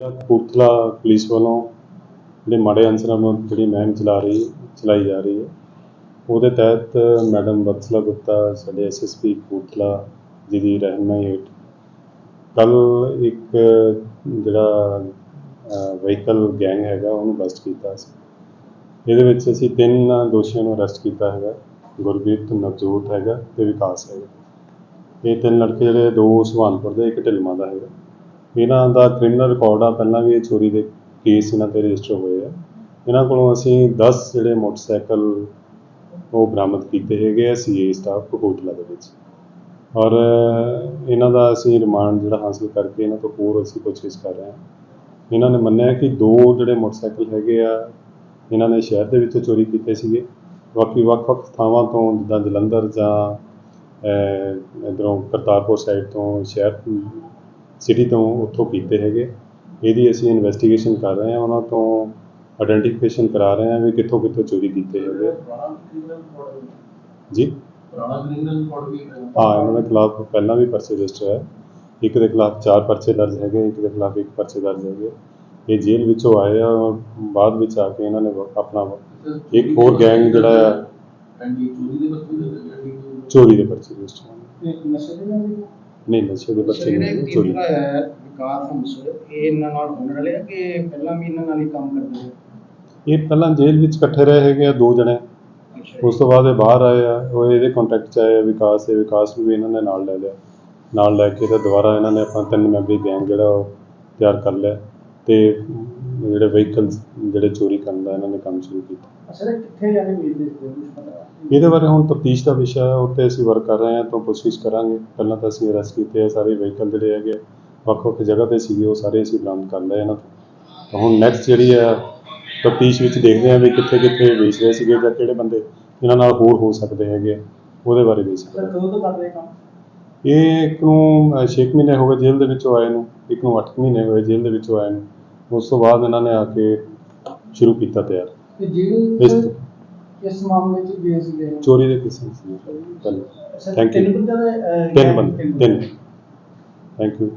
Kapurthala police ਵੱਲੋਂ ਜਿਹੜੇ ਮਾੜੇ ਅਨਸਰਾਂ ਨੂੰ ਜਿਹੜੀ ਮਹਿਮ ਚਲਾ ਰਹੀ, ਚਲਾਈ ਜਾ ਰਹੀ ਹੈ, ਉਹਦੇ ਤਹਿਤ ਮੈਡਮ ਵਤਸਲਾ ਗੁਪਤਾ, ਸਾਡੇ ਐਸਐਸਪੀ ਕਪੂਰਥਲਾ ਜੀ ਦੀ ਰਹਿਨਮਾਈ ਹੇਠ ਕੱਲ ਇੱਕ ਜਿਹੜਾ ਵਹੀਕਲ ਗੈਂਗ ਹੈਗਾ, ਉਹਨੂੰ ਬਸਟ ਕੀਤਾ ਸੀ। ਇਹਦੇ ਵਿੱਚ ਅਸੀਂ ਤਿੰਨ ਦੋਸ਼ੀਆਂ ਨੂੰ ਅਰੈਸਟ ਕੀਤਾ ਹੈਗਾ, ਗੁਰਬੀਰ, ਨਵਜੋਤ ਹੈਗਾ ਤੇ ਵਿਕਾਸ ਹੈਗਾ। ਇਹ ਤਿੰਨ ਲੜਕੇ ਜਿਹੜੇ, ਦੋ ਸੁਹਾਨਪੁਰ ਦੇ, ਇੱਕ ਢਿਲਮਾ ਦਾ ਹੈਗਾ। ਇਹਨਾਂ ਦਾ ਕ੍ਰਿਮੀਨਲ ਰਿਕਾਰਡ ਆ, ਪਹਿਲਾਂ ਵੀ ਇਹ ਚੋਰੀ ਦੇ ਕੇਸ ਇਹਨਾਂ ਤੇ ਰਜਿਸਟਰ ਹੋਏ ਆ। ਇਹਨਾਂ ਕੋਲੋਂ ਅਸੀਂ 10 ਜਿਹੜੇ ਮੋਟਰਸਾਈਕਲ ਉਹ ਬਰਾਮਦ ਕੀਤੇ ਹੈਗੇ ਆ ਸੀਏ ਸਟਾਫ ਕਪੂਰਥਲਾ ਦੇ ਵਿੱਚ। ਔਰ ਇਹਨਾਂ ਦਾ ਅਸੀਂ ਰਿਮਾਂਡ ਜਿਹੜਾ ਹਾਸਲ ਕਰਕੇ ਇਹਨਾਂ ਤੋਂ ਹੋਰ ਅਸੀਂ ਪੁੱਛਗਿੱਛ ਕਰ ਰਹੇ ਹਾਂ। ਇਹਨਾਂ ਨੇ ਮੰਨਿਆ ਕਿ ਦੋ ਜਿਹੜੇ ਮੋਟਰਸਾਈਕਲ ਹੈਗੇ ਆ, ਇਹਨਾਂ ਨੇ ਸ਼ਹਿਰ ਦੇ ਵਿੱਚੋਂ ਚੋਰੀ ਕੀਤੇ ਸੀਗੇ। ਬਾਕੀ ਵੱਖ-ਵੱਖ ਥਾਵਾਂ ਤੋਂ ਜਿੱਦਾਂ ਜਲੰਧਰ ਜਾਂ ਇਧਰੋਂ ਕਰਤਾਰਪੁਰ ਸਾਈਡ ਤੋਂ ਸ਼ਹਿਰ ਸਿਟੀ ਤੋਂ ਉੱਥੋਂ ਕੀਤੇ ਹੈਗੇ। ਇਹਦੀ ਅਸੀਂ ਇਨਵੈਸਟੀਗੇਸ਼ਨ ਕਰ ਰਹੇ ਹਾਂ ਉਹਨਾਂ ਤੋਂ ਆਇਡੈਂਟੀਫਿਕੇਸ਼ਨ ਕਰਾ ਰਹੇ ਹਾਂ ਵੀ ਕਿੱਥੋਂ ਕਿੱਥੋਂ ਚੋਰੀ ਕੀਤੇ ਹੈਗੇ। ਜੀ। ਪੁਰਾਣਾ ਕ੍ਰਿਮੀਨਲ ਰਿਕਾਰਡ ਵੀ ਹੈ। ਹਾਂ ਇਹਨਾਂ ਦੇ ਖਿਲਾਫ ਪਹਿਲਾਂ ਵੀ ਪਰਚੇ ਰਜਿਸਟਰ ਹੈ ਇੱਕ ਦੇ ਖਿਲਾਫ ਚਾਰ ਪਰਚੇ ਦਰਜ ਹੈਗੇ ਇੱਕ ਦੇ ਖਿਲਾਫ ਇੱਕ ਪਰਚੇ ਦਰਜ ਹੈਗੇ। ਇਹ ਜੇਲ੍ਹ ਵਿੱਚੋਂ ਆਏ ਆ ਬਾਅਦ ਵਿੱਚ ਆ ਕੇ ਇਹਨਾਂ ਨੇ ਵ- ਆਪਣਾ ਇੱਕ ਹੋਰ ਗੈਂਗ ਜਿਹੜਾ ਆ। ਚੋਰੀ ਦੇ ਪਰਚੇ ਰਜਿਸਟਰ। ਇੱਕ ਨਸ਼ੇ ਦੇ ਨਾਲ ਵੀ ਨਹੀਂ ਨਸ਼ੇ ਦੇ ਜਿਹੜਾ ਨਹੀਂ ਚੋਰੀ ਵਿਕਾਸ ਇਹ ਇਹਨਾਂ ਨਾਲ ਹੋਣ ਵਾਲੇ ਆ ਕਿ ਪਹਿਲਾਂ ਵੀ ਇਹਨਾਂ ਨਾਲ ਹੀ ਕੰਮ ਕਰਦੇ ਨੇ ਇਹ ਪਹਿਲਾਂ ਜੇਲ੍ਹ ਵਿੱਚ ਇਕੱਠੇ ਰਹੇ ਹੈਗੇ ਆ ਦੋ ਜਣੇ। ਉਸ ਤੋਂ ਬਾਅਦ ਇਹ ਬਾਹਰ ਆਏ ਆ ਉਹ ਇਹਦੇ ਕੰਟੈਕਟ ਚ ਆਏ ਆ ਵਿਕਾਸ ਦੇ ਵਿਕਾਸ ਨੂੰ ਵੀ ਇਹਨਾਂ ਨੇ ਨਾਲ ਲੈ ਲਿਆ। ਨਾਲ ਲੈ ਕੇ ਤੇ ਦੁਬਾਰਾ ਇਹਨਾਂ ਨੇ ਆਪਣਾ ਤਿੰਨ ਮੈਂਬਰੀ ਗੈਂਗ ਜਿਹੜਾ ਉਹ ਤਿਆਰ ਕਰ ਲਿਆ। ਤੇ ਜਿਹੜੇ ਵਹੀਕਲਸ ਜਿਹੜੇ ਚੋਰੀ ਕਰਨ ਦਾ ਇਹਨਾਂ ਨੇ ਕੰਮ ਸ਼ੁਰੂ ਕੀਤਾ। ਅਸਲ ਕਿੱਥੇ ਜਾਣੇ ਕੁਝ ਪਤਾ? ਇਹਦੇ ਬਾਰੇ ਹੁਣ ਤਫਤੀਸ਼ ਦਾ ਵਿਸ਼ਾ ਹੈ ਉੱਤੇ ਅਸੀਂ ਵਰਕ ਕਰ ਰਹੇ ਹਾਂ ਤਾਂ ਕੋਸ਼ਿਸ਼ ਕਰਾਂਗੇ। ਪਹਿਲਾਂ ਤਾਂ ਅਸੀਂ ਅਰੈਸਟ ਕੀਤੇ ਆ ਸਾਰੇ ਵਹੀਕਲ ਜਿਹੜੇ ਹੈਗੇ ਵੱਖ-ਵੱਖ ਜਗ੍ਹਾ ਤੇ ਸੀਗੇ ਉਹ ਸਾਰੇ ਅਸੀਂ ਬਰਾਮਦ ਕਰ ਲਏ ਇਹਨਾਂ ਤੋਂ। ਤਾਂ ਹੁਣ ਨੈਕਸਟ ਜਿਹੜੀ ਹੈ ਤਫਤੀਸ਼ ਵਿੱਚ ਦੇਖਦੇ ਹਾਂ ਵੀ ਕਿੱਥੇ-ਕਿੱਥੇ ਵੇਚ ਰਹੇ ਸੀਗੇ ਜਾਂ ਕਿਹੜੇ ਬੰਦੇ ਇਹਨਾਂ ਨਾਲ ਹੋਰ ਹੋ ਸਕਦੇ ਹੈਗੇ ਉਹਦੇ ਬਾਰੇ ਵੀ ਸਰ ਕਦੋਂ ਤੋਂ ਕਰ ਰਹੇ ਕੰਮ? ਇਹ ਇੱਕ ਨੂੰ 6 ਮਹੀਨੇ ਹੋ ਗਏ ਜੇਲ੍ਹ ਦੇ ਵਿੱਚੋਂ ਆਏ ਨੂੰ ਇੱਕ ਨੂੰ 8 ਮਹੀਨੇ ਹੋਏ ਜੇਲ੍ਹ ਦੇ ਵਿੱਚੋਂ ਆਏ ਨੂੰ। ਉਸ ਤੋਂ ਬਾਅਦ ਇਹਨਾਂ ਨੇ ਆ ਕੇ ਸ਼ੁਰੂ ਕੀਤਾ ਤਿਆਰ ਤੇ ਇਸ ਜਿਹੜੇ ਇਸ ਮਾਮਲੇ ਚ ਗਏ ਸੀਗੇ? ਚੋਰੀ ਦੇ ਕਿਸਮ ਸੀ। ਸਰ ਦਾ ਤਿੰਨ ਬੰਦੇ ਤਿੰਨ ਥੈਂਕ ਯੂ